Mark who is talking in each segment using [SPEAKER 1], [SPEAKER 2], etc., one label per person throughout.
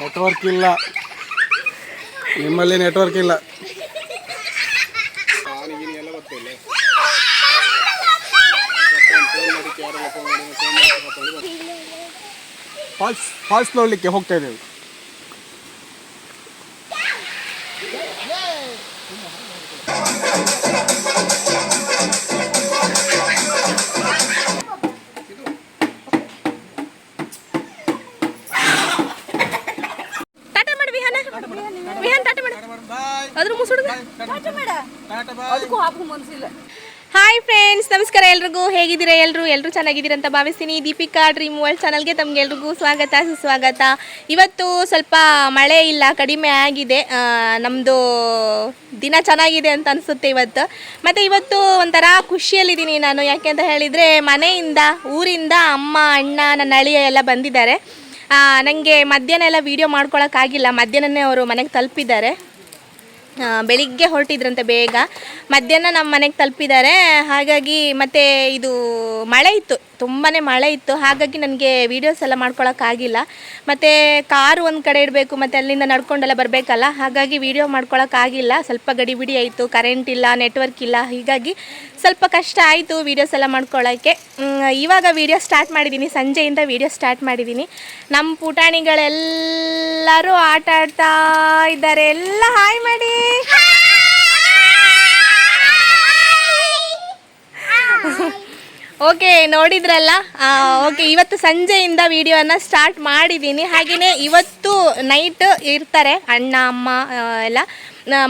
[SPEAKER 1] Network ಇಲ್ಲ. ನಿಮ್ಮಲ್ಲಿ network ಇಲ್ಲ. ಫಾಲ್ಸ್ ಫಾಲ್ಸ್ ನೋಡಲಿಕ್ಕೆ ಹೋಗ್ತಾ ಇದ್ದೇವೆ.
[SPEAKER 2] ಹಾಯ್ ಫ್ರೆಂಡ್ಸ್ ನಮಸ್ಕಾರ ಎಲ್ರಿಗೂ. ಹೇಗಿದ್ದೀರಾ ಎಲ್ಲರೂ ಎಲ್ಲರೂ ಚೆನ್ನಾಗಿದ್ದೀರಾ ಅಂತ ಭಾವಿಸ್ತೀನಿ. ದೀಪಿಕಾ ಡ್ರೀಮ್ ವರ್ಲ್ಡ್ ಚಾನಲ್ಗೆ ತಮ್ಗೆ ಎಲ್ರಿಗೂ ಸ್ವಾಗತ, ಸುಸ್ವಾಗತ. ಇವತ್ತು ಸ್ವಲ್ಪ ಮಳೆ ಇಲ್ಲ, ಕಡಿಮೆ ಆಗಿದೆ. ನಮ್ಮದು ದಿನ ಚೆನ್ನಾಗಿದೆ ಅಂತ ಅನಿಸುತ್ತೆ ಇವತ್ತು. ಮತ್ತು ಇವತ್ತು ಒಂಥರ ಖುಷಿಯಲ್ಲಿದ್ದೀನಿ ನಾನು. ಯಾಕೆ ಅಂತ ಹೇಳಿದರೆ, ಮನೆಯಿಂದ, ಊರಿಂದ ಅಮ್ಮ, ಅಣ್ಣ, ನನ್ನ ಅಳಿಯ ಎಲ್ಲ ಬಂದಿದ್ದಾರೆ. ನನಗೆ ಮಧ್ಯಾಹ್ನ ಎಲ್ಲ ವೀಡಿಯೋ ಮಾಡ್ಕೊಳಕ್ಕಾಗಿಲ್ಲ. ಮಧ್ಯಾಹ್ನನೇ ಅವರು ಮನೆಗೆ ತಲುಪಿದ್ದಾರೆ. ಬೆಳಿಗ್ಗೆ ಹೊರಟಿದ್ರಂತೆ ಬೇಗ. ಮಧ್ಯಾಹ್ನ ನಮ್ಮ ಮನೆಗೆ ತಲುಪಿದ್ದಾರೆ. ಹಾಗಾಗಿ ಮತ್ತೆ ಇದು ಮಳೆ ಇತ್ತು. ತುಂಬಾ ಮಳೆ ಇತ್ತು. ಹಾಗಾಗಿ ನನಗೆ ವೀಡಿಯೋಸ್ ಎಲ್ಲ ಮಾಡ್ಕೊಳಕ್ಕಾಗಿಲ್ಲ. ಮತ್ತು ಕಾರು ಒಂದು ಕಡೆ ಇಡಬೇಕು, ಮತ್ತು ಅಲ್ಲಿಂದ ನಡ್ಕೊಂಡೆಲ್ಲ ಬರಬೇಕಲ್ಲ. ಹಾಗಾಗಿ ವೀಡಿಯೋ ಮಾಡ್ಕೊಳಕ್ಕಾಗಿಲ್ಲ. ಸ್ವಲ್ಪ ಗಡಿಬಿಡಿ ಆಯಿತು ಕರೆಂಟ್ ಇಲ್ಲ ನೆಟ್ವರ್ಕ್ ಇಲ್ಲ. ಹೀಗಾಗಿ ಸ್ವಲ್ಪ ಕಷ್ಟ ಆಯಿತು ವೀಡಿಯೋಸ್ ಎಲ್ಲ ಮಾಡ್ಕೊಳ್ಳೋಕ್ಕೆ ಇವಾಗ ವೀಡಿಯೋ ಸ್ಟಾರ್ಟ್ ಮಾಡಿದ್ದೀನಿ ಸಂಜೆಯಿಂದ ವೀಡಿಯೋ ಸ್ಟಾರ್ಟ್ ಮಾಡಿದ್ದೀನಿ ನಮ್ಮ ಪುಟಾಣಿಗಳೆಲ್ಲರೂ ಆಟ ಆಡ್ತಾ ಇದ್ದಾರೆ. ಎಲ್ಲ ಹಾಯ್ ಮಾಡಿ. ಓಕೆ, ನೋಡಿದ್ರಲ್ಲ? ಓಕೆ, ಇವತ್ತು ಸಂಜೆಯಿಂದ ವಿಡಿಯೋನ ಸ್ಟಾರ್ಟ್ ಮಾಡಿದ್ದೀನಿ ಹಾಗೆಯೇ ಇವತ್ತು ನೈಟ್ ಇರ್ತಾರೆ, ಅಣ್ಣ, ಅಮ್ಮ ಎಲ್ಲ.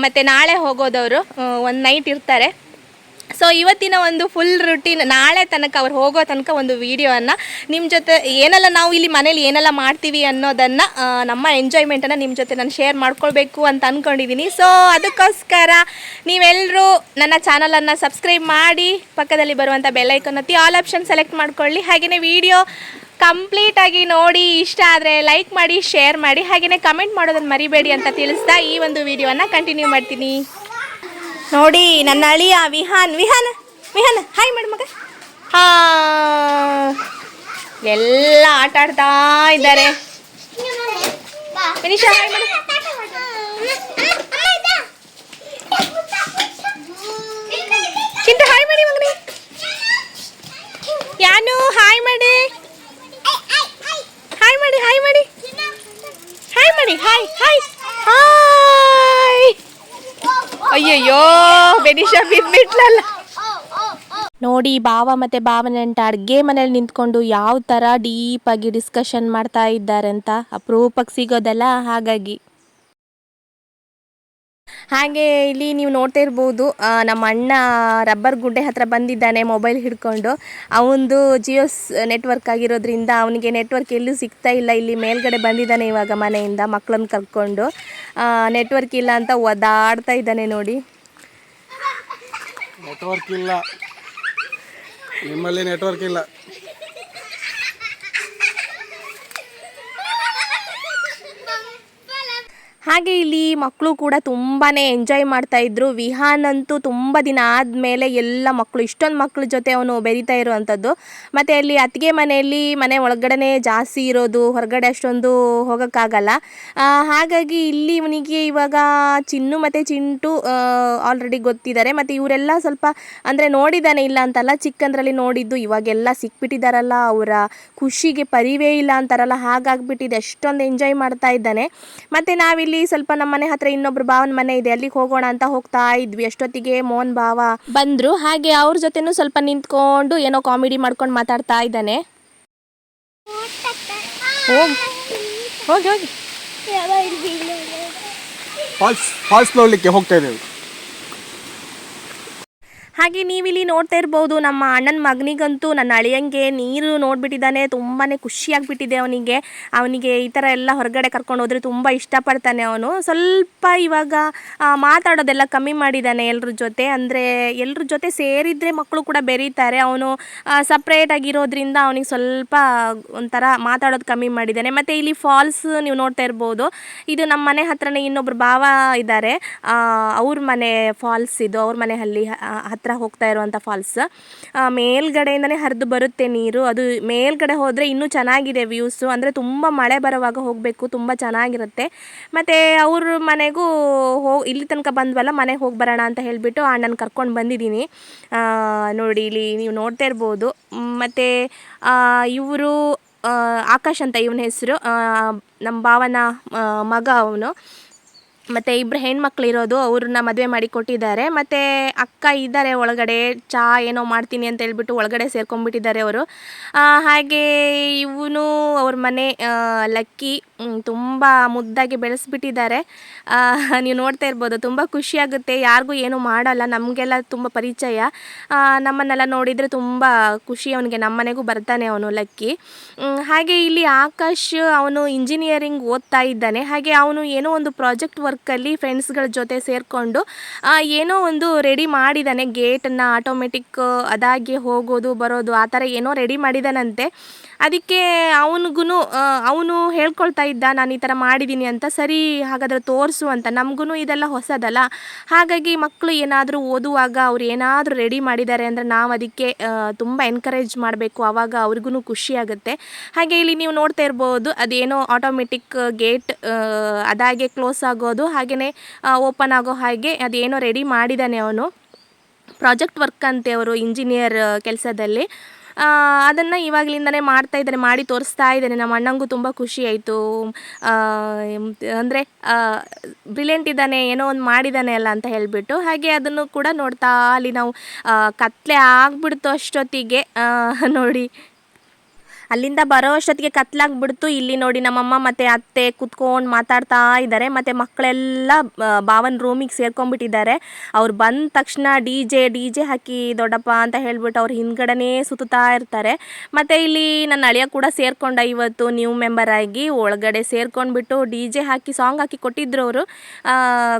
[SPEAKER 2] ಮತ್ತೆ ನಾಳೆ ಹೋಗೋದವರು ಒಂದು ನೈಟ್ ಇರ್ತಾರೆ. ಸೊ ಇವತ್ತಿನ ಒಂದು ಫುಲ್ ರುಟೀನ್ ನಾಳೆ ತನಕ ಅವ್ರು ಹೋಗೋ ತನಕ ಒಂದು ವೀಡಿಯೋವನ್ನು ನಿಮ್ಮ ಜೊತೆ ಏನೆಲ್ಲ ನಾವು ಇಲ್ಲಿ ಮನೇಲಿ ಏನೆಲ್ಲ ಮಾಡ್ತೀವಿ ಅನ್ನೋದನ್ನು ನಮ್ಮ ಎಂಜಾಯ್ಮೆಂಟನ್ನು ನಿಮ್ಮ ಜೊತೆ ನಾನು ಶೇರ್ ಮಾಡ್ಕೊಳ್ಬೇಕು ಅಂತ ಅಂದ್ಕೊಂಡಿದ್ದೀನಿ ಸೊ ಅದಕ್ಕೋಸ್ಕರ ನೀವೆಲ್ಲರೂ ನನ್ನ ಚಾನಲನ್ನು ಸಬ್ಸ್ಕ್ರೈಬ್ ಮಾಡಿ, ಪಕ್ಕದಲ್ಲಿ ಬರುವಂಥ ಬೆಲ್ಲೈಕನ್ ಒತ್ತಿ ಆಲ್ ಆಪ್ಷನ್ ಸೆಲೆಕ್ಟ್ ಮಾಡ್ಕೊಳ್ಳಿ. ಹಾಗೆಯೇ ವಿಡಿಯೋ ಕಂಪ್ಲೀಟಾಗಿ ನೋಡಿ, ಇಷ್ಟ ಆದರೆ ಲೈಕ್ ಮಾಡಿ ಶೇರ್ ಮಾಡಿ ಹಾಗೆಯೇ ಕಮೆಂಟ್ ಮಾಡೋದನ್ನು ಮರಿಬೇಡಿ ಅಂತ ತಿಳಿಸ್ತಾ ಈ ಒಂದು ವಿಡಿಯೋನ ಕಂಟಿನ್ಯೂ ಮಾಡ್ತೀನಿ. ನೋಡಿ, ನನ್ನ ಅಳಿಯ ವಿಹಾನ್ ವಿಹಾನ್ ವಿಹಾನ್ ಹಾಯ್ ಮಾಡಿ ಮಗ. ಹಾ, ಎಲ್ಲ ಆಟ ಆಡ್ತಾ ಇದ್ದಾರೆ. ವಿನಿಶಾ ಹಾಯ್ ಮಾಡಿ. ಚಿಂಟು ಹಾಯ್ ಮಾಡಿ ಮಗನಿ ಯಾನು ಹಾಯ್ ಮಾಡಿ. ಹಾಯ್ ಮಾಡಿ ಹಾಯ್ ಮಾಡಿ. ಹಾಯ್ ಮಾಡಿ ಹಾಯ್ ಹಾಯ್ ಹಾಯ್ ಅಯ್ಯಯ್ಯೋ ಬೆನಿಷ ಬಿದ್ಬಿಟ್ಲಲ್ಲ ನೋಡಿ, ಭಾವ ಮತ್ತು ಭಾವನೆಂಟ ಅಡುಗೆ ಮನೇಲಿ ನಿಂತ್ಕೊಂಡು ಯಾವ ಥರ ಡೀಪಾಗಿ ಡಿಸ್ಕಷನ್ ಮಾಡ್ತಾ ಇದ್ದಾರೆ ಅಂತ ಅಪರೂಪಕ್ಕೆ ಸಿಗೋದಲ್ಲ ಹಾಗಾಗಿ. ಹಾಗೆ ಇಲ್ಲಿ ನೀವು ನೋಡ್ತಾ ಇರ್ಬೋದು ನಮ್ಮ ಅಣ್ಣ ರಬ್ಬರ್ ಗುಡ್ಡೆ ಹತ್ರ ಬಂದಿದ್ದಾನೆ ಮೊಬೈಲ್ ಹಿಡ್ಕೊಂಡು. ಅವನದು ಜಿಯೋಸ್ ನೆಟ್ವರ್ಕ್ ಆಗಿರೋದ್ರಿಂದ ಅವನಿಗೆ ನೆಟ್ವರ್ಕ್ ಎಲ್ಲೂ ಸಿಗ್ತಾ ಇಲ್ಲ. ಇಲ್ಲಿ ಮೇಲ್ಗಡೆ ಬಂದಿದ್ದಾನೆ ಇವಾಗ ಮನೆಯಿಂದ ಮಕ್ಕಳನ್ನು ಕರ್ಕೊಂಡು. ನೆಟ್ವರ್ಕ್ ಇಲ್ಲ ಅಂತ ಒದಾಡ್ತಾ ಇದ್ದಾನೆ ನೋಡಿ.
[SPEAKER 1] ನೆಟ್ವರ್ಕ್ ಇಲ್ಲ. ನಿಮ್ಮಲ್ಲಿ ನೆಟ್ವರ್ಕ್ ಇಲ್ಲ.
[SPEAKER 2] ಹಾಗೆ ಇಲ್ಲಿ ಮಕ್ಕಳು ಕೂಡ ತುಂಬಾ ಎಂಜಾಯ್ ಮಾಡ್ತಾ ಇದ್ರು. ವಿಹಾನ್ ಅಂತೂ ತುಂಬ ದಿನ ಆದಮೇಲೆ ಎಲ್ಲ ಮಕ್ಕಳು, ಇಷ್ಟೊಂದು ಮಕ್ಕಳ ಜೊತೆ ಅವನು ಬೆರೀತಾ ಇರುವಂಥದ್ದು ಮತ್ತು ಅಲ್ಲಿ ಅತ್ತಿಗೆ ಮನೆಯಲ್ಲಿ ಮನೆ ಒಳಗಡೆ ಜಾಸ್ತಿ ಇರೋದು, ಹೊರಗಡೆ ಅಷ್ಟೊಂದು ಹೋಗೋಕ್ಕಾಗಲ್ಲ. ಹಾಗಾಗಿ ಇಲ್ಲಿ ಇವನಿಗೆ ಇವಾಗ ಚಿನ್ನು ಮತ್ತು ಚಿಂಟು ಆಲ್ರೆಡಿ ಗೊತ್ತಿದ್ದಾರೆ. ಮತ್ತು ಇವರೆಲ್ಲ ಸ್ವಲ್ಪ ಅಂದರೆ ನೋಡಿದ್ದಾನೆ ಇಲ್ಲ ಅಂತಲ್ಲ, ಚಿಕ್ಕಂದ್ರಲ್ಲಿ ನೋಡಿದ್ದು. ಇವಾಗೆಲ್ಲ ಸಿಕ್ಬಿಟ್ಟಿದ್ದಾರಲ್ಲ, ಅವರ ಖುಷಿಗೆ ಪರಿವೇ ಇಲ್ಲ ಅಂತಾರಲ್ಲ, ಹಾಗಾಗ್ಬಿಟ್ಟಿದೆ. ಅಷ್ಟೊಂದು ಎಂಜಾಯ್ ಮಾಡ್ತಾ ಇದ್ದಾನೆ. ಮತ್ತು ನಾವಿಲ್ಲಿ ಸ್ವಲ್ಪ ನಮ್ಮ ಮನೆ ಹತ್ರ ಇನ್ನೊಬ್ರು ಭಾವನ ಮನೆ ಇದೆ, ಅಲ್ಲಿಗೆ ಹೋಗೋಣ ಅಂತ ಹೋಗ್ತಾ ಇದ್ವಿ. ಎಷ್ಟೊತ್ತಿಗೆ ಮೋಹನ್ ಭಾವ ಬಂದ್ರು. ಹಾಗೆ ಅವ್ರ ಜೊತೆನೂ ಸ್ವಲ್ಪ ನಿಂತ್ಕೊಂಡು ಏನೋ ಕಾಮಿಡಿ ಮಾಡ್ಕೊಂಡು ಮಾತಾಡ್ತಾ ಇದ್ದಾನೆ. ಹೋಗಿ. ಹೋಗಿ
[SPEAKER 1] ಫಾಲ್ಸ್ ಹೋಗ್ತಾ ಇದ್ದೇವೆ.
[SPEAKER 2] ಹಾಗೆ ನೀವಿಲ್ಲಿ ನೋಡ್ತಾ ಇರ್ಬೋದು, ನಮ್ಮ ಅಣ್ಣನ ಮಗನಿಗಂತೂ ನನ್ನ ಅಳಿಯಂಗೆ ನೀರು ನೋಡ್ಬಿಟ್ಟಿದ್ದಾನೆ ತುಂಬಾ ಖುಷಿಯಾಗಿಬಿಟ್ಟಿದೆ ಅವನಿಗೆ. ಅವನಿಗೆ ಈ ಥರ ಎಲ್ಲ ಹೊರಗಡೆ ಕರ್ಕೊಂಡು ಹೋದರೆ ತುಂಬ ಇಷ್ಟಪಡ್ತಾನೆ ಅವನು. ಸ್ವಲ್ಪ ಇವಾಗ ಮಾತಾಡೋದೆಲ್ಲ ಕಮ್ಮಿ ಮಾಡಿದ್ದಾನೆ ಎಲ್ಲರ ಜೊತೆ. ಅಂದರೆ ಎಲ್ಲರ ಜೊತೆ ಸೇರಿದರೆ ಮಕ್ಕಳು ಕೂಡ ಬೆರೀತಾರೆ. ಅವನು ಸಪ್ರೇಟ್ ಆಗಿರೋದ್ರಿಂದ ಅವನಿಗೆ ಸ್ವಲ್ಪ ಒಂಥರ ಮಾತಾಡೋದು ಕಮ್ಮಿ ಮಾಡಿದ್ದಾನೆ. ಮತ್ತು ಇಲ್ಲಿ ಫಾಲ್ಸ್ ನೀವು ನೋಡ್ತಾ ಇರ್ಬೋದು. ಇದು ನಮ್ಮ ಮನೆ ಹತ್ರನೇ ಇನ್ನೊಬ್ರು ಭಾವ ಇದ್ದಾರೆ. ಅವ್ರ ಮನೆ ಫಾಲ್ಸ್ ಇದು, ಅವ್ರ ಮನೆ ಅಲ್ಲಿ ಹತ್ರ ಹೋಗ್ತಾ ಇರುವಂಥ ಫಾಲ್ಸ್ ಮೇಲ್ಗಡೆಯಿಂದನೇ ಹರಿದು ಬರುತ್ತೆ ನೀರು. ಅದು ಮೇಲ್ಗಡೆ ಹೋದರೆ ಇನ್ನೂ ಚೆನ್ನಾಗಿದೆ ವ್ಯೂಸು ಅಂದರೆ ತುಂಬ ಮಳೆ ಬರುವಾಗ ಹೋಗಬೇಕು, ತುಂಬ ಚೆನ್ನಾಗಿರುತ್ತೆ. ಮತ್ತು ಅವ್ರ ಮನೆಗೂ ಹೋ, ಇಲ್ಲಿ ತನಕ ಬಂದ್ವಲ್ಲ, ಮನೆಗೆ ಹೋಗಿ ಬರೋಣ ಅಂತ ಹೇಳಿಬಿಟ್ಟು ಅಣ್ಣನ ಕರ್ಕೊಂಡು ಬಂದಿದ್ದೀನಿ. ನೋಡಿ ಇಲ್ಲಿ ನೀವು ನೋಡ್ತಾ ಇರ್ಬೋದು. ಮತ್ತು ಇವರು ಆಕಾಶ್ ಅಂತ ಇವನ ಹೆಸರು. ನಮ್ಮ ಭಾವನ ಮಗ ಅವನು. ಮತ್ತು ಇಬ್ಬರು ಹೆಣ್ಮಕ್ಳು ಇರೋದು ಅವ್ರನ್ನ ಮದುವೆ ಮಾಡಿ ಕೊಟ್ಟಿದ್ದಾರೆ. ಮತ್ತು ಅಕ್ಕ ಇದ್ದಾರೆ ಒಳಗಡೆ, ಚಾ ಏನೋ ಮಾಡ್ತೀನಿ ಅಂತ ಹೇಳ್ಬಿಟ್ಟು ಒಳಗಡೆ ಸೇರ್ಕೊಂಡ್ಬಿಟ್ಟಿದ್ದಾರೆ ಅವರು. ಹಾಗೆ ಇವನು ಅವ್ರ ಮನೆ ಲಕ್ಕಿ ತುಂಬ ಮುದ್ದಾಗಿ ಬೆಳೆಸ್ಬಿಟ್ಟಿದ್ದಾರೆ. ನೀವು ನೋಡ್ತಾ ಇರ್ಬೋದು, ತುಂಬ ಖುಷಿಯಾಗುತ್ತೆ ಯಾರಿಗೂ ಏನು ಮಾಡಲ್ಲ, ನಮಗೆಲ್ಲ ತುಂಬ ಪರಿಚಯ. ನಮ್ಮನ್ನೆಲ್ಲ ನೋಡಿದರೆ ತುಂಬ ಖುಷಿ ಅವನಿಗೆ ನಮ್ಮನೆಗೂ ಬರ್ತಾನೆ ಅವನು ಲಕ್ಕಿ. ಹಾಗೆ ಇಲ್ಲಿ ಆಕಾಶ್ ಅವನು ಇಂಜಿನಿಯರಿಂಗ್ ಓದ್ತಾ ಇದ್ದಾನೆ. ಹಾಗೆ ಅವನು ಏನೋ ಒಂದು ಪ್ರಾಜೆಕ್ಟ್ ವರ್ಕಲ್ಲಿ ಫ್ರೆಂಡ್ಸ್ಗಳ ಜೊತೆ ಸೇರಿಕೊಂಡು ಏನೋ ಒಂದು ರೆಡಿ ಮಾಡಿದ್ದಾನೆ ಗೇಟನ್ನು, ಆಟೋಮೆಟಿಕ್ ಅದಾಗಿ ಹೋಗೋದು, ಬರೋದು, ಆ ಥರ ಏನೋ ರೆಡಿ ಮಾಡಿದಾನಂತೆ. ಅದಕ್ಕೆ ಅವನಿಗೂ ಅವನು ಹೇಳ್ಕೊಳ್ತಾ ಇದ್ದ, ನಾನು ಈ ಥರ ಮಾಡಿದ್ದೀನಿ ಅಂತ, ಸರಿ, ಹಾಗಾದರೆ ತೋರಿಸು ಅಂತ. ನಮಗೂ ಇದೆಲ್ಲ ಹೊಸದಲ್ಲ. ಹಾಗಾಗಿ ಮಕ್ಕಳು ಏನಾದರೂ ಓದುವಾಗ ಅವ್ರು ಏನಾದರೂ ರೆಡಿ ಮಾಡಿದ್ದಾರೆ ಅಂದರೆ ನಾವು ಅದಕ್ಕೆ ತುಂಬ ಎನ್ಕರೇಜ್ ಮಾಡಬೇಕು. ಆವಾಗ ಅವ್ರಿಗೂ ಖುಷಿ ಆಗುತ್ತೆ. ಹಾಗೆ ಇಲ್ಲಿ ನೀವು ನೋಡ್ತಾ ಇರ್ಬೋದು, ಅದೇನೋ ಆಟೋಮೆಟಿಕ್ ಗೇಟ್ ಅದಾಗೆ ಕ್ಲೋಸ್ ಆಗೋದು ಹಾಗೆಯೇ ಓಪನ್ ಆಗೋ ಹಾಗೆ ಅದೇನೋ ರೆಡಿ ಮಾಡಿದ್ದಾನೆ ಅವನು. ಪ್ರಾಜೆಕ್ಟ್ ವರ್ಕ್ ಅಂತೆ ಅವರು ಇಂಜಿನಿಯರ್ ಕೆಲಸದಲ್ಲಿ. ಅದನ್ನು ಇವಾಗಲಿಂದನೇ ಮಾಡ್ತಾ ಇದ್ದಾರೆ, ಮಾಡಿ ತೋರಿಸ್ತಾ ಇದ್ದಾನೆ ನಮ್ಮ ಅಣ್ಣಂಗೂ ತುಂಬ ಖುಷಿ ಆಯಿತು. ಅಂದರೆ ಬ್ರಿಲಿಯಂಟ್ ಇದ್ದಾನೆ, ಏನೋ ಒಂದು ಮಾಡಿದ್ದಾನೆ ಅಲ್ಲ ಅಂತ ಹೇಳಿಬಿಟ್ಟು, ಹಾಗೆ ಅದನ್ನು ಕೂಡ ನೋಡ್ತಾ, ಅಲ್ಲಿ ನಾವು ಕತ್ತಲೆ ಆಗ್ಬಿಡ್ತು ಅಷ್ಟೊತ್ತಿಗೆ. ನೋಡಿ. ಅಲ್ಲಿಂದ ಬರೋ ಅಷ್ಟೊತ್ತಿಗೆ ಕತ್ಲಾಗ್ಬಿಡ್ತು. ಇಲ್ಲಿ ನೋಡಿ ನಮ್ಮಮ್ಮ ಮತ್ತು ಅತ್ತೆ ಕುತ್ಕೊಂಡು ಮಾತಾಡ್ತಾ ಇದ್ದಾರೆ. ಮತ್ತು ಮಕ್ಕಳೆಲ್ಲ ಭಾವನ ರೂಮಿಗೆ ಸೇರ್ಕೊಂಡ್ಬಿಟ್ಟಿದ್ದಾರೆ. ಅವ್ರು ಬಂದ ತಕ್ಷಣ ಡಿ ಜೆ ಡಿ ಜೆ ಹಾಕಿ ದೊಡ್ಡಪ್ಪ ಅಂತ ಹೇಳ್ಬಿಟ್ಟು ಅವ್ರು ಹಿಂದ್ಗಡೆನೇ ಸುತ್ತಾ ಇರ್ತಾರೆ. ಮತ್ತು ಇಲ್ಲಿ ನನ್ನ ಅಳಿಯ ಕೂಡ ಸೇರ್ಕೊಂಡ ಇವತ್ತು ನ್ಯೂ ಮೆಂಬರ್ ಆಗಿ ಒಳಗಡೆ ಸೇರ್ಕೊಂಡ್ಬಿಟ್ಟು ಡಿ ಜೆ ಹಾಕಿ ಸಾಂಗ್ ಹಾಕಿ ಕೊಟ್ಟಿದ್ರು ಅವರು.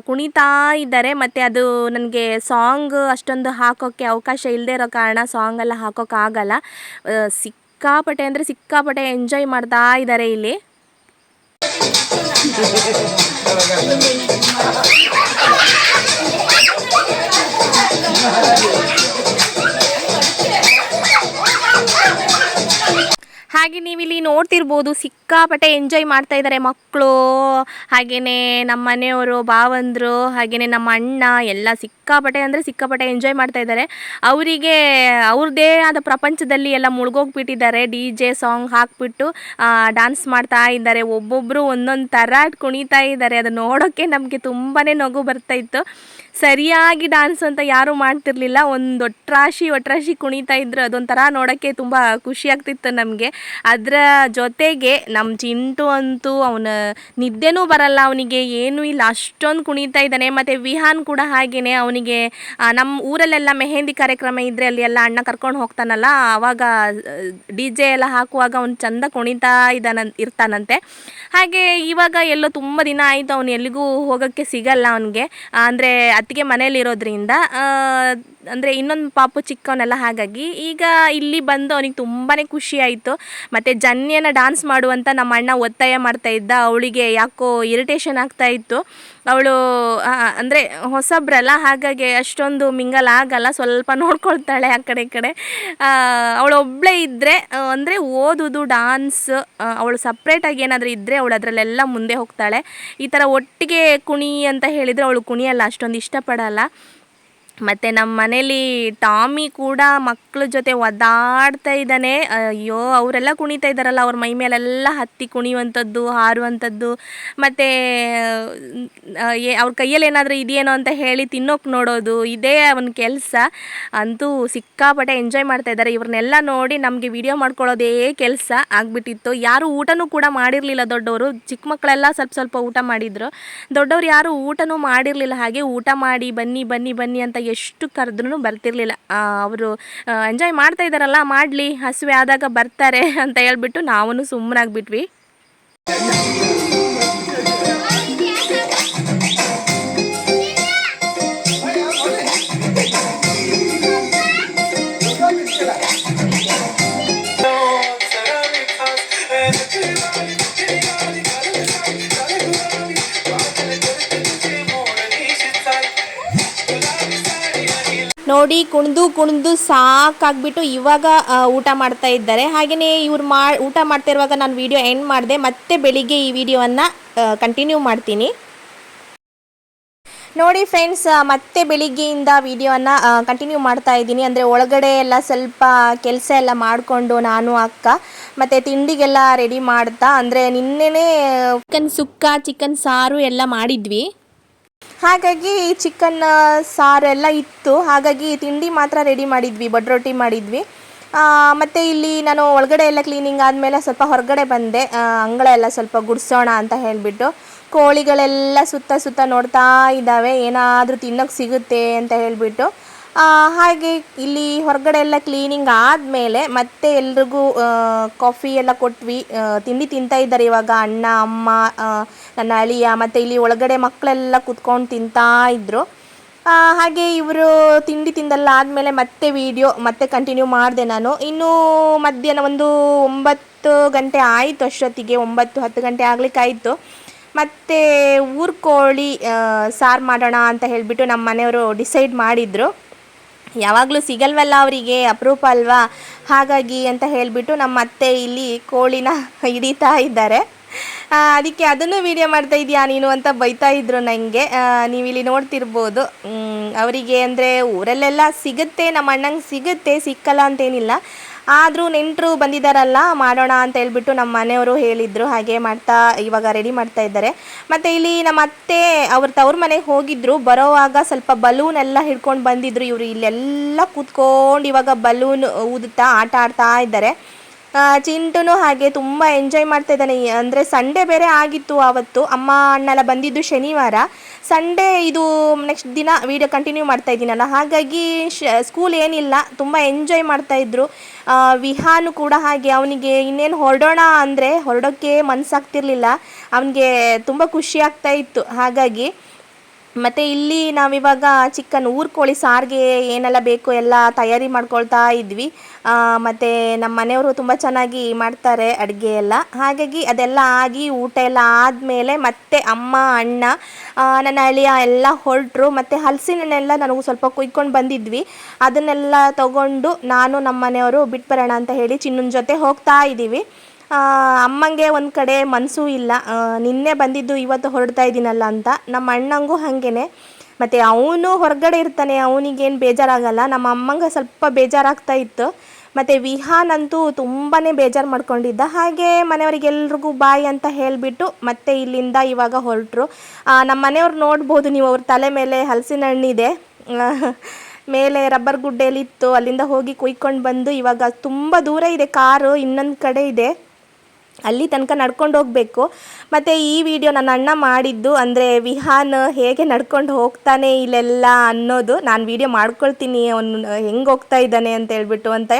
[SPEAKER 2] ಕುಣಿತಾ ಇದ್ದಾರೆ. ಮತ್ತು ಅದು ನನಗೆ ಸಾಂಗ್ ಅಷ್ಟೊಂದು ಹಾಕೋಕ್ಕೆ ಅವಕಾಶ ಇಲ್ಲದೆ ಇರೋ ಕಾರಣ ಸಾಂಗ್ ಎಲ್ಲ ಹಾಕೋಕ್ಕಾಗಲ್ಲ ಆ, ಸಿಕ್ಕಾಪಟ್ಟೆ ಅಂದರೆ ಸಿಕ್ಕಾಪಟ್ಟೆ ಎಂಜಾಯ್ ಮಾಡ್ತಾ ಇದ್ದಾರೆ ಇಲ್ಲಿ. ಹಾಗೆ ನೀವಿಲ್ಲಿ ನೋಡ್ತಿರ್ಬೋದು, ಸಿಕ್ಕಾಪಟ್ಟೆ ಎಂಜಾಯ್ ಮಾಡ್ತಾ ಇದ್ದಾರೆ ಮಕ್ಕಳು ಹಾಗೆಯೇ ನಮ್ಮ ಮನೆಯವರು, ಭಾವಂದರು ಹಾಗೆಯೇ ನಮ್ಮ ಅಣ್ಣ, ಎಲ್ಲ ಸಿಕ್ಕಾಪಟ್ಟೆ ಅಂದರೆ ಸಿಕ್ಕಾಪಟ್ಟೆ ಎಂಜಾಯ್ ಮಾಡ್ತಾ ಇದ್ದಾರೆ ಅವರಿಗೆ ಅವ್ರದ್ದೇ ಆದ ಪ್ರಪಂಚದಲ್ಲಿ ಎಲ್ಲ ಮುಳುಗೋಗ್ಬಿಟ್ಟಿದ್ದಾರೆ. ಡಿ ಜೆ ಸಾಂಗ್ ಹಾಕ್ಬಿಟ್ಟು ಡ್ಯಾನ್ಸ್ ಮಾಡ್ತಾ ಇದ್ದಾರೆ. ಒಬ್ಬೊಬ್ಬರು ಒಂದೊಂದು ಥರ ಕುಣಿತಾ ಇದ್ದಾರೆ. ಅದು ನೋಡೋಕ್ಕೆ ನಮಗೆ ತುಂಬಾ ನಗು ಬರ್ತಾ ಇತ್ತು. ಸರಿಯಾಗಿ ಡ್ಯಾನ್ಸ್ ಅಂತ ಯಾರೂ ಮಾಡ್ತಿರ್ಲಿಲ್ಲ. ಒಂದು ಒಟ್ರಾಶಿ ಒಟ್ರಾಶಿ ಕುಣಿತಾ ಇದ್ರು. ಅದೊಂಥರ ನೋಡೋಕ್ಕೆ ತುಂಬ ಖುಷಿ ಆಗ್ತಿತ್ತು ನಮಗೆ. ಅದರ ಜೊತೆಗೆ ನಮ್ಮ ಚಿಂಟು ಅಂತೂ ಅವನ ನಿದ್ದೆನೂ ಬರಲ್ಲ, ಅವನಿಗೆ ಏನೂ ಇಲ್ಲ, ಅಷ್ಟೊಂದು ಕುಣಿತಾ ಇದ್ದಾನೆ. ಮತ್ತು ವಿಹಾನ್ ಕೂಡ ಹಾಗೆಯೇ ಅವನಿಗೆ ನಮ್ಮ ಊರಲ್ಲೆಲ್ಲ ಮೆಹೆಂದಿ ಕಾರ್ಯಕ್ರಮ ಇದ್ದರೆ ಅಲ್ಲಿ ಎಲ್ಲ ಅಣ್ಣ ಕರ್ಕೊಂಡು ಹೋಗ್ತಾನಲ್ಲ, ಆವಾಗ ಡಿ ಜೆ ಎಲ್ಲ ಹಾಕುವಾಗ ಅವನು ಚಂದ ಕುಣಿತಾ ಇದ್ದಾನ, ಇರ್ತಾನಂತೆ. ಹಾಗೆ ಇವಾಗ ಎಲ್ಲೋ ತುಂಬ ದಿನ ಆಯಿತು, ಅವನು ಎಲ್ಲಿಗೂ ಹೋಗೋಕ್ಕೆ ಸಿಗಲ್ಲ ಅವನಿಗೆ. ಅಂದರೆ ಅತ್ತಿಗೆ ಮನೇಲಿರೋದ್ರಿಂದ ಅಂದರೆ ಇನ್ನೊಂದು ಪಾಪು ಚಿಕ್ಕವನೆಲ್ಲ ಹಾಗಾಗಿ ಈಗ ಇಲ್ಲಿ ಬಂದು ಅವನಿಗೆ ತುಂಬಾ ಖುಷಿ ಆಯಿತು. ಮತ್ತು ಜನ್ಯನ ಡಾನ್ಸ್ ಮಾಡುವಂಥ ನಮ್ಮ ಅಣ್ಣ ಒತ್ತಾಯ ಮಾಡ್ತಾ ಇದ್ದ. ಅವಳಿಗೆ ಯಾಕೋ ಇರಿಟೇಷನ್ ಆಗ್ತಾ ಇತ್ತು. ಅವಳು ಅಂದರೆ ಹೊಸಬ್ರಲ್ಲ, ಹಾಗಾಗಿ ಅಷ್ಟೊಂದು ಮಿಂಗಲ್ ಆಗಲ್ಲ, ಸ್ವಲ್ಪ ನೋಡ್ಕೊಳ್ತಾಳೆ ಆ ಕಡೆ ಕಡೆ. ಅವಳು ಒಬ್ಬಳೇ ಇದ್ದರೆ ಅಂದರೆ ಓದೋದು ಡಾನ್ಸ್ ಅವಳು ಸಪ್ರೇಟಾಗಿ ಏನಾದರೂ ಇದ್ದರೆ ಅವಳು ಅದರಲ್ಲೆಲ್ಲ ಮುಂದೆ ಹೋಗ್ತಾಳೆ. ಈ ಥರ ಒಟ್ಟಿಗೆ ಕುಣಿ ಅಂತ ಹೇಳಿದರೆ ಅವಳು ಕುಣಿಯಲ್ಲ, ಅಷ್ಟೊಂದು ಇಷ್ಟಪಡಲ್ಲ. ಮತ್ತು ನಮ್ಮ ಮನೇಲಿ ಟಾಮಿ ಕೂಡ ಮಕ್ಕಳ ಜೊತೆ ಒದ್ದಾಡ್ತಾ ಇದ್ದಾನೆ. ಅಯ್ಯೋ, ಅವರೆಲ್ಲ ಕುಣಿತಾ ಇದ್ದಾರಲ್ಲ, ಅವ್ರ ಮೈ ಮೇಲೆಲ್ಲ ಹತ್ತಿ ಕುಣಿಯುವಂಥದ್ದು, ಹಾರುವಂಥದ್ದು. ಮತ್ತು ಅವ್ರ ಕೈಯಲ್ಲಿ ಏನಾದರೂ ಇದೆಯೇನೋ ಅಂತ ಹೇಳಿ ತಿನ್ನೋಕೆ ನೋಡೋದು, ಇದೇ ಅವನ ಕೆಲಸ. ಅಂತೂ ಸಿಕ್ಕಾಪಟ್ಟೆ ಎಂಜಾಯ್ ಮಾಡ್ತಾ ಇದ್ದಾರೆ. ಇವ್ರನ್ನೆಲ್ಲ ನೋಡಿ ನಮಗೆ ವಿಡಿಯೋ ಮಾಡ್ಕೊಳ್ಳೋದೇ ಕೆಲಸ ಆಗಿಬಿಟ್ಟಿತ್ತು. ಯಾರು ಊಟನೂ ಕೂಡ ಮಾಡಿರಲಿಲ್ಲ ದೊಡ್ಡವರು. ಚಿಕ್ಕ ಮಕ್ಕಳೆಲ್ಲ ಸ್ವಲ್ಪ ಸ್ವಲ್ಪ ಊಟ ಮಾಡಿದ್ರು. ದೊಡ್ಡವರು ಯಾರು ಊಟನೂ ಮಾಡಿರಲಿಲ್ಲ ಹಾಗೆ ಊಟ ಮಾಡಿ, ಬನ್ನಿ ಬನ್ನಿ ಬನ್ನಿ ಅಂತ ಎಷ್ಟು ಕರೆದ್ರೂ ಬರ್ತಿರ್ಲಿಲ್ಲ. ಅವರು ಎಂಜಾಯ್ ಮಾಡ್ತಾ ಇದ್ದಾರಲ್ಲ, ಮಾಡಲಿ, ಹಸಿವೆ ಆದಾಗ ಬರ್ತಾರೆ ಅಂತ ಹೇಳ್ಬಿಟ್ಟು ನಾವೂ ಸುಮ್ಮನಾಗ್ಬಿಟ್ವಿ ನೋಡಿ, ಕುಣಿದು ಕುಣಿದು ಸಾಕಾಗ್ಬಿಟ್ಟು ಇವಾಗ ಊಟ ಮಾಡ್ತಾ ಇದ್ದಾರೆ. ಹಾಗೆಯೇ ಇವ್ರು ಮಾ, ಊಟ ಮಾಡ್ತಾ ಇರುವಾಗ ನಾನು ವಿಡಿಯೋ ಎಂಡ್ ಮಾಡಿದೆ. ಮತ್ತೆ ಬೆಳಿಗ್ಗೆ ಈ ವಿಡಿಯೋವನ್ನು ಕಂಟಿನ್ಯೂ ಮಾಡ್ತೀನಿ. ನೋಡಿ ಫ್ರೆಂಡ್ಸ್ ಮತ್ತೆ ಬೆಳಿಗ್ಗೆಯಿಂದ ವಿಡಿಯೋನ ಕಂಟಿನ್ಯೂ ಮಾಡ್ತಾ ಇದ್ದೀನಿ. ಅಂದರೆ ಒಳಗಡೆ ಎಲ್ಲ ಸ್ವಲ್ಪ ಕೆಲಸ ಎಲ್ಲ ಮಾಡಿಕೊಂಡು ನಾನು, ಅಕ್ಕ, ಮತ್ತು ತಿಂಡಿಗೆಲ್ಲ ರೆಡಿ ಮಾಡ್ತಾ. ಅಂದರೆ ನಿನ್ನೆನೇ ಚಿಕನ್ ಸುಕ್ಕ ಚಿಕನ್ ಸಾರು ಎಲ್ಲ ಮಾಡಿದ್ವಿ. ಹಾಗಾಗಿ ಚಿಕನ್ ಸಾರೆಲ್ಲ ಇತ್ತು. ಹಾಗಾಗಿ ತಿಂಡಿ ಮಾತ್ರ ರೆಡಿ ಮಾಡಿದ್ವಿ, ಬಡ್ ರೊಟ್ಟಿ ಮಾಡಿದ್ವಿ. ಮತ್ತು ಇಲ್ಲಿ ನಾನು ಒಳಗಡೆ ಎಲ್ಲ ಕ್ಲೀನಿಂಗ್ ಆದಮೇಲೆ ಸ್ವಲ್ಪ ಹೊರಗಡೆ ಬಂದೆ. ಅಂಗಳ ಎಲ್ಲ ಸ್ವಲ್ಪ ಗುಡಿಸೋಣ ಅಂತ ಹೇಳಿಬಿಟ್ಟು. ಕೋಳಿಗಳೆಲ್ಲ ಸುತ್ತ ಸುತ್ತ ನೋಡ್ತಾ ಇದ್ದಾವೆ. ಏನಾದರೂ ತಿನ್ನೋಕೆ ಸಿಗುತ್ತೆ ಅಂತ ಹೇಳಿಬಿಟ್ಟು. ಹಾಗೆ ಇಲ್ಲಿ ಹೊರಗಡೆ ಎಲ್ಲ ಕ್ಲೀನಿಂಗ್ ಆದಮೇಲೆ ಮತ್ತೆ ಎಲ್ರಿಗೂ ಕಾಫಿ ಎಲ್ಲ ಕೊಟ್ವಿ. ತಿಂಡಿ ತಿಂತಾ ಇದ್ದಾರೆ ಇವಾಗ ಅಣ್ಣ, ಅಮ್ಮ ನನ್ನ ಅಳಿಯ ಮತ್ತು ಇಲ್ಲಿ ಒಳಗಡೆ ಮಕ್ಕಳೆಲ್ಲ ಕುತ್ಕೊಂಡು ತಿಂತಾ ಇದ್ದರು ಹಾಗೆ ಇವರು ತಿಂಡಿ ತಿಂದೆಲ್ಲ ಆದಮೇಲೆ ಮತ್ತೆ ವಿಡಿಯೋ ಮತ್ತೆ ಕಂಟಿನ್ಯೂ ಮಾಡಿದೆ ನಾನು. ಇನ್ನೂ ಮಧ್ಯಾಹ್ನ ಒಂದು ಒಂಬತ್ತು ಗಂಟೆ ಆಯಿತು ಅಷ್ಟೊತ್ತಿಗೆ, ಒಂಬತ್ತು ಹತ್ತು ಗಂಟೆ ಆಗ್ಲಿಕ್ಕಾಯಿತು. ಮತ್ತು ಊರು ಕೋಳಿ ಸಾರು ಮಾಡೋಣ ಅಂತ ಹೇಳಿಬಿಟ್ಟು ನಮ್ಮ ಮನೆಯವರು ಡಿಸೈಡ್ ಮಾಡಿದರು. ಯಾವಾಗಲೂ ಸಿಗಲ್ವಲ್ಲ ಅವರಿಗೆ, ಅಪರೂಪ ಅಲ್ವಾ? ಹಾಗಾಗಿ ಅಂತ ಹೇಳಿಬಿಟ್ಟು ನಮ್ಮ ಅತ್ತೆ ಇಲ್ಲಿ ಕೋಳಿನ ಹಿಡಿತಾ ಇದ್ದಾರೆ. ಅದಕ್ಕೆ ಅದನ್ನು ವಿಡಿಯೋ ಮಾಡ್ತಾ ಇದೀಯಾ ನೀನು ಅಂತ ಬೈತಾ ಇದ್ರು ನನಗೆ ನೀವು ಇಲ್ಲಿ ನೋಡ್ತಿರ್ಬೋದು. ಅವರಿಗೆ ಅಂದರೆ ಊರಲ್ಲೆಲ್ಲ ಸಿಗುತ್ತೆ, ನಮ್ಮ ಅಣ್ಣಂಗೆ ಸಿಗುತ್ತೆ, ಸಿಕ್ಕಲ್ಲ ಅಂತೇನಿಲ್ಲ. ಆದರೂ ನೆಂಟರು ಬಂದಿದ್ದಾರಲ್ಲ ಮಾಡೋಣ ಅಂತ ಹೇಳ್ಬಿಟ್ಟು ನಮ್ಮ ಮನೆಯವರು ಹೇಳಿದರು. ಹಾಗೆ ಮಾಡ್ತಾ, ಇವಾಗ ರೆಡಿ ಮಾಡ್ತಾ ಇದ್ದಾರೆ. ಮತ್ತು ಇಲ್ಲಿ ನಮ್ಮ ಅತ್ತೆ, ಅವ್ರ ತವ್ರ ಮನೆಗೆ ಹೋಗಿದ್ರು. ಬರೋವಾಗ ಸ್ವಲ್ಪ ಬಲೂನ್ ಎಲ್ಲ ಹಿಡ್ಕೊಂಡು ಬಂದಿದ್ರು ಇವರು. ಇಲ್ಲೆಲ್ಲ ಕೂತ್ಕೊಂಡು ಇವಾಗ ಬಲೂನ್ ಊದುತ್ತಾ, ಆಟ ಆಡ್ತಾ ಇದ್ದಾರೆ. ಚಿಂಟುನು ಹಾಗೆ ತುಂಬ ಎಂಜಾಯ್ ಮಾಡ್ತಾ ಇದ್ದಾನೆ. ಅಂದರೆ ಸಂಡೇ ಬೇರೆ ಆಗಿತ್ತು ಆವತ್ತು. ಅಮ್ಮ ಅಣ್ಣೆಲ್ಲ ಬಂದಿದ್ದು ಶನಿವಾರ. ಸಂಡೇ ಇದು ನೆಕ್ಸ್ಟ್ ದಿನ ವಿಡಿಯೋ ಕಂಟಿನ್ಯೂ ಮಾಡ್ತಾ ಇದ್ದೀನಲ್ಲ ಹಾಗಾಗಿ ಸ್ಕೂಲ್ ಏನಿಲ್ಲ, ತುಂಬ ಎಂಜಾಯ್ ಮಾಡ್ತಾ ಇದ್ರು. ವಿಹಾನು ಕೂಡ ಹಾಗೆ ಅವನಿಗೆ ಇನ್ನೇನು ಹೊರಡೋಣ ಅಂದರೆ ಹೊರಡೋಕ್ಕೆ ಮನಸ್ಸಾಗ್ತಿರ್ಲಿಲ್ಲ ಅವನಿಗೆ ತುಂಬ ಖುಷಿ ಆಗ್ತಾ ಇತ್ತು. ಹಾಗಾಗಿ ಮತ್ತು ಇಲ್ಲಿ ನಾವಿವಾಗ ಚಿಕನ್ ಊರ್ಕೋಳಿ, ಸಾರಿಗೆ ಏನೆಲ್ಲ ಬೇಕು ಎಲ್ಲ ತಯಾರಿ ಮಾಡ್ಕೊಳ್ತಾ ಇದ್ವಿ. ಮತ್ತು ನಮ್ಮ ಮನೆಯವರು ತುಂಬ ಚೆನ್ನಾಗಿ ಮಾಡ್ತಾರೆ ಅಡುಗೆ ಎಲ್ಲ. ಹಾಗಾಗಿ ಅದೆಲ್ಲ ಆಗಿ ಊಟ ಎಲ್ಲ ಆದಮೇಲೆ ಮತ್ತೆ ಅಮ್ಮ, ಅಣ್ಣ ನನ್ನ ಅಳಿಯ ಎಲ್ಲ ಹೊರಟರು. ಮತ್ತು ಹಲಸಿನೆಲ್ಲ ನನಗೂ ಸ್ವಲ್ಪ ಕುಯ್ಕೊಂಡು ಬಂದಿದ್ವಿ. ಅದನ್ನೆಲ್ಲ ತಗೊಂಡು ನಾನು ನಮ್ಮ ಮನೆಯವರು ಬಿಟ್ಟು ಬರೋಣ ಅಂತ ಹೇಳಿ ಚಿನ್ನನ ಜೊತೆ ಹೋಗ್ತಾ ಇದ್ದೀವಿ ಅಮ್ಮಂಗೆ ಒಂದು ಕಡೆ ಮನಸ್ಸು ಇಲ್ಲ. ನಿನ್ನೆ ಬಂದಿದ್ದು ಇವತ್ತು ಹೊರಡ್ತಾ ಇದ್ದೀನಲ್ಲ ಅಂತ. ನಮ್ಮ ಅಣ್ಣಂಗೂ ಹಾಗೇನೆ. ಮತ್ತು ಅವನು ಹೊರಗಡೆ ಇರ್ತಾನೆ, ಅವನಿಗೇನು ಬೇಜಾರಾಗಲ್ಲ. ನಮ್ಮ ಅಮ್ಮಂಗೆ ಸ್ವಲ್ಪ ಬೇಜಾರಾಗ್ತಾ ಇತ್ತು. ಮತ್ತು ವಿಹಾನ್ ಅಂತೂ ತುಂಬಾ ಬೇಜಾರು ಮಾಡ್ಕೊಂಡಿದ್ದ. ಹಾಗೆ ಮನೆಯವರಿಗೆಲ್ರಿಗೂ ಬಾಯ್ ಅಂತ ಹೇಳಿಬಿಟ್ಟು ಮತ್ತೆ ಇಲ್ಲಿಂದ ಇವಾಗ ಹೊರಟರು. ನಮ್ಮ ಮನೆಯವ್ರು ನೋಡ್ಬೋದು ನೀವು, ಅವ್ರ ತಲೆ ಮೇಲೆ ಹಲಸಿನ ಹಣ್ಣಿದೆ. ಮೇಲೆ ರಬ್ಬರ್ ಗುಡ್ಡೆಯಲ್ಲಿತ್ತು ಅಲ್ಲಿಂದ ಹೋಗಿ ಕುಯ್ಕೊಂಡು ಬಂದು ಇವಾಗ ತುಂಬ ದೂರ ಇದೆ, ಕಾರು ಇನ್ನೊಂದು ಕಡೆ ಇದೆ. ಅಲ್ಲಿ ತನಕ ನಡ್ಕೊಂಡು ಹೋಗಬೇಕು. ಮತ್ತು ಈ ವಿಡಿಯೋ ನನ್ನ ಅಣ್ಣ ಮಾಡಿದ್ದು ಅಂದರೆ ವಿಹಾನ್ ಹೇಗೆ ನಡ್ಕೊಂಡು ಹೋಗ್ತಾನೆ ಇಲ್ಲೆಲ್ಲ ಅನ್ನೋದು ನಾನು ವಿಡಿಯೋ ಮಾಡ್ಕೊಳ್ತೀನಿ, ಅವನು ಹೆಂಗೆ ಹೋಗ್ತಾ ಇದ್ದಾನೆ ಅಂತ ಹೇಳ್ಬಿಟ್ಟು ಅಂತ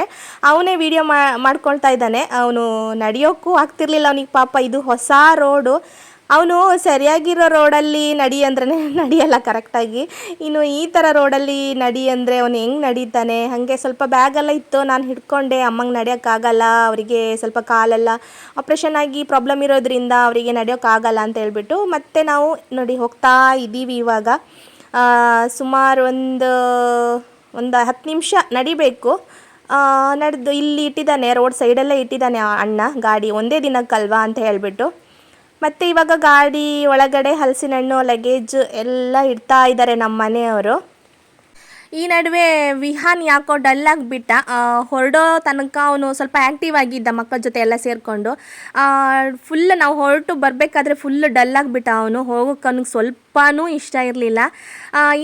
[SPEAKER 2] ಅವನೇ ವಿಡಿಯೋ ಮಾಡ್ಕೊಳ್ತಾ ಇದ್ದಾನೆ. ಅವನು ನಡೆಯೋಕ್ಕೂ ಆಗ್ತಿರ್ಲಿಲ್ಲ ಅವನಿಗೆ ಪಾಪ. ಇದು ಹೊಸ ರೋಡು ಅವನು ಸರಿಯಾಗಿರೋ ರೋಡಲ್ಲಿ ನಡಿ ಅಂದ್ರೆ ನಡಿಯಲ್ಲ ಕರೆಕ್ಟಾಗಿ. ಇನ್ನು ಈ ಥರ ರೋಡಲ್ಲಿ ನಡಿ ಅಂದರೆ ಅವನು ಹೆಂಗೆ ನಡೀತಾನೆ? ಹಾಗೆ ಸ್ವಲ್ಪ ಬ್ಯಾಗೆಲ್ಲ ಇತ್ತು, ನಾನು ಹಿಡ್ಕೊಂಡೆ. ಅಮ್ಮಂಗೆ ನಡೆಯೋಕ್ಕಾಗಲ್ಲ, ಅವರಿಗೆ ಸ್ವಲ್ಪ ಕಾಲೆಲ್ಲ ಆಪ್ರೇಷನ್ ಆಗಿ ಪ್ರಾಬ್ಲಮ್ ಇರೋದ್ರಿಂದ ಅವರಿಗೆ ನಡೆಯೋಕ್ಕಾಗಲ್ಲ ಅಂತ ಹೇಳ್ಬಿಟ್ಟು ಮತ್ತೆ ನಾವು ನೋಡಿ ಹೋಗ್ತಾ ಇದ್ದೀವಿ ಇವಾಗ. ಸುಮಾರು ಒಂದು ಒಂದು ಹತ್ತು ನಿಮಿಷ ನಡಿಬೇಕು. ನಡೆದು ಇಲ್ಲಿ ಇಟ್ಟಿದ್ದಾನೆ, ರೋಡ್ ಸೈಡಲ್ಲೇ ಇಟ್ಟಿದ್ದಾನೆ ಅಣ್ಣ, ಗಾಡಿ. ಒಂದೇ ದಿನಕ್ಕಲ್ವಾ ಅಂತ ಹೇಳ್ಬಿಟ್ಟು. ಮತ್ತು ಇವಾಗ ಗಾಡಿ ಒಳಗಡೆ ಹಲಸಿನ ಹಣ್ಣು ಲಗೇಜ್ ಎಲ್ಲ ಇಡ್ತಾ ಇದ್ದಾರೆ ನಮ್ಮ ಮನೆಯವರು. ಈ ನಡುವೆ ವಿಹಾನ್ ಯಾಕೋ ಡಲ್ ಆಗಿಬಿಟ್ಟ. ಹೊರಡೋ ತನಕ ಅವನು ಸ್ವಲ್ಪ ಆ್ಯಕ್ಟಿವ್ ಆಗಿದ್ದ ಮಕ್ಕಳ ಜೊತೆ ಎಲ್ಲ ಸೇರಿಕೊಂಡು. ಫುಲ್ ನಾವು ಹೊರಟು ಬರಬೇಕಾದ್ರೆ ಫುಲ್ ಡಲ್ ಆಗಿಬಿಟ್ಟ ಅವನು. ಹೋಗೋಕೆ ಅವ್ನಿಗೆ ಸ್ವಲ್ಪನೂ ಇಷ್ಟ ಇರಲಿಲ್ಲ.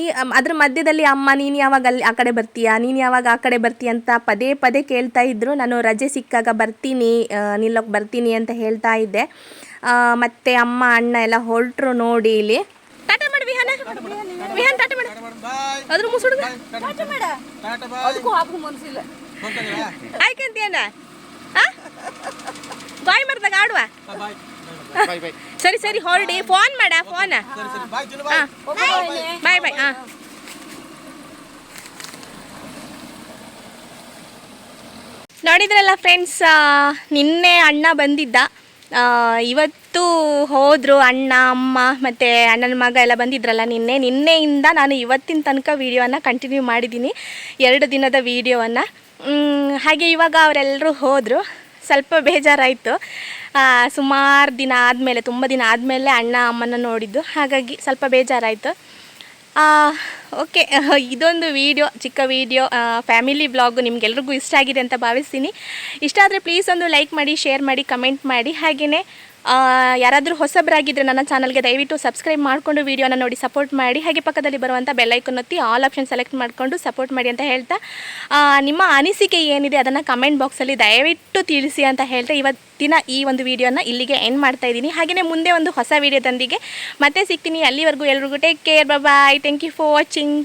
[SPEAKER 2] ಈ, ಅದ್ರ ಮಧ್ಯದಲ್ಲಿ, ಅಮ್ಮ, ನೀನು ಯಾವಾಗ ಅಲ್ಲಿ ಆ ಕಡೆ ಬರ್ತೀಯಾ? ನೀನು ಯಾವಾಗ ಆ ಕಡೆ ಬರ್ತೀಯ? ಅಂತ ಪದೇ ಪದೇ ಕೇಳ್ತಾ ಇದ್ದರು ನಾನು ರಜೆ ಸಿಕ್ಕಾಗ ಬರ್ತೀನಿ ನಿಲ್ಲೋಕೆ ಬರ್ತೀನಿ ಅಂತ ಹೇಳ್ತಾ ಇದ್ದೆ. ಮತ್ತೆ ಅಮ್ಮ ಅಣ್ಣ ಎಲ್ಲ ಹೊರಟ್ರು ನೋಡಿ ಇಲ್ಲಿ. ಟಾಟಾ ಮಾಡಿ ವಿಹಾನ. ವಿಹಾನ್ ಟಾಟಾ ಮಾಡಿ. ಅದ್ರ ಮುಸುಡ್ಗ
[SPEAKER 3] ಟಾಟಾ ಮಾಡ.
[SPEAKER 1] ಟಾಟಾ ಬಾಯ್.
[SPEAKER 3] ಅದಕ್ಕೂ ಹಾಪು?
[SPEAKER 2] ಆಯ್ಕಂತೀಯಣ್ಣ ಬಾಯ್ ಮಾಡ್ದಾಗ ಆಡುವ? ಸರಿ ಸರಿ ಹೊರಡಿ. ಫೋನ್ ಮಾಡ ಫೋನ್.
[SPEAKER 1] ಸರಿ ಸರಿ ಬಾಯ್ ಬಾಯ್.
[SPEAKER 2] ಹಾಂ. ನೋಡಿದ್ರಲ್ಲ ಫ್ರೆಂಡ್ಸ್ ನಿನ್ನೆ ಅಣ್ಣ ಬಂದಿದ್ದ. ಇವತ್ತು ಹೋದರು ಅಣ್ಣ, ಅಮ್ಮ, ಮತ್ತು ಅಣ್ಣನ ಮಗ ಎಲ್ಲ ಬಂದಿದ್ರಲ್ಲ ನಿನ್ನೆ. ನಿನ್ನೆಯಿಂದ ನಾನು ಇವತ್ತಿನ ತನಕ ವೀಡಿಯೋನ ಕಂಟಿನ್ಯೂ ಮಾಡಿದ್ದೀನಿ, ಎರಡು ದಿನದ ವೀಡಿಯೋವನ್ನು. ಹಾಗೆ ಇವಾಗ ಅವರೆಲ್ಲರೂ ಹೋದರು. ಸ್ವಲ್ಪ ಬೇಜಾರಾಯಿತು. ಸುಮಾರು ದಿನ ಆದಮೇಲೆ, ತುಂಬ ದಿನ ಆದಮೇಲೆ ಅಣ್ಣ ಅಮ್ಮನ ನೋಡಿದ್ದು. ಹಾಗಾಗಿ ಸ್ವಲ್ಪ ಬೇಜಾರಾಯಿತು. ಓಕೆ ಇದೊಂದು ವಿಡಿಯೋ, ಚಿಕ್ಕ ವಿಡಿಯೋ ಫ್ಯಾಮಿಲಿ ಬ್ಲಾಗ್ ನಿಮಗೆಲ್ರಿಗೂ ಇಷ್ಟ ಆಗಿದೆ ಅಂತ ಭಾವಿಸ್ತೀನಿ. ಇಷ್ಟ ಆದರೆ ಪ್ಲೀಸ್ ಒಂದು ಲೈಕ್ ಮಾಡಿ ಶೇರ್ ಮಾಡಿ ಕಮೆಂಟ್ ಮಾಡಿ. ಹಾಗೆಯೇ ಯಾರಾದರೂ ಹೊಸಬರಾಗಿದ್ದರೆ ನನ್ನ ಚಾನಲ್ಗೆ ದಯವಿಟ್ಟು ಸಬ್ಸ್ಕ್ರೈಬ್ ಮಾಡಿಕೊಂಡು ವೀಡಿಯೋನ ನೋಡಿ ಸಪೋರ್ಟ್ ಮಾಡಿ. ಹಾಗೆ ಪಕ್ಕದಲ್ಲಿ ಬರುವಂಥ ಬೆಲ್ಲೈಕನ್ ಒತ್ತಿ ಆಲ್ ಆಪ್ಷನ್ ಸೆಲೆಕ್ಟ್ ಮಾಡಿಕೊಂಡು ಸಪೋರ್ಟ್ ಮಾಡಿ ಅಂತ ಹೇಳ್ತಾ ನಿಮ್ಮ ಅನಿಸಿಕೆ ಏನಿದೆ ಅದನ್ನು ಕಮೆಂಟ್ ಬಾಕ್ಸಲ್ಲಿ ದಯವಿಟ್ಟು ತಿಳಿಸಿ ಅಂತ ಹೇಳ್ತಾ ಇವತ್ತಿನ ಈ ಒಂದು ವೀಡಿಯೋನ ಇಲ್ಲಿಗೆ ಎಂಡ್ ಮಾಡ್ತಾ ಇದ್ದೀನಿ. ಹಾಗೆಯೇ ಮುಂದೆ ಒಂದು ಹೊಸ ವೀಡಿಯೋದೊಂದಿಗೆ ಮತ್ತೆ ಸಿಗ್ತೀನಿ. ಅಲ್ಲಿವರೆಗೂ ಎಲ್ರಿಗೂ take care bye thank you for watching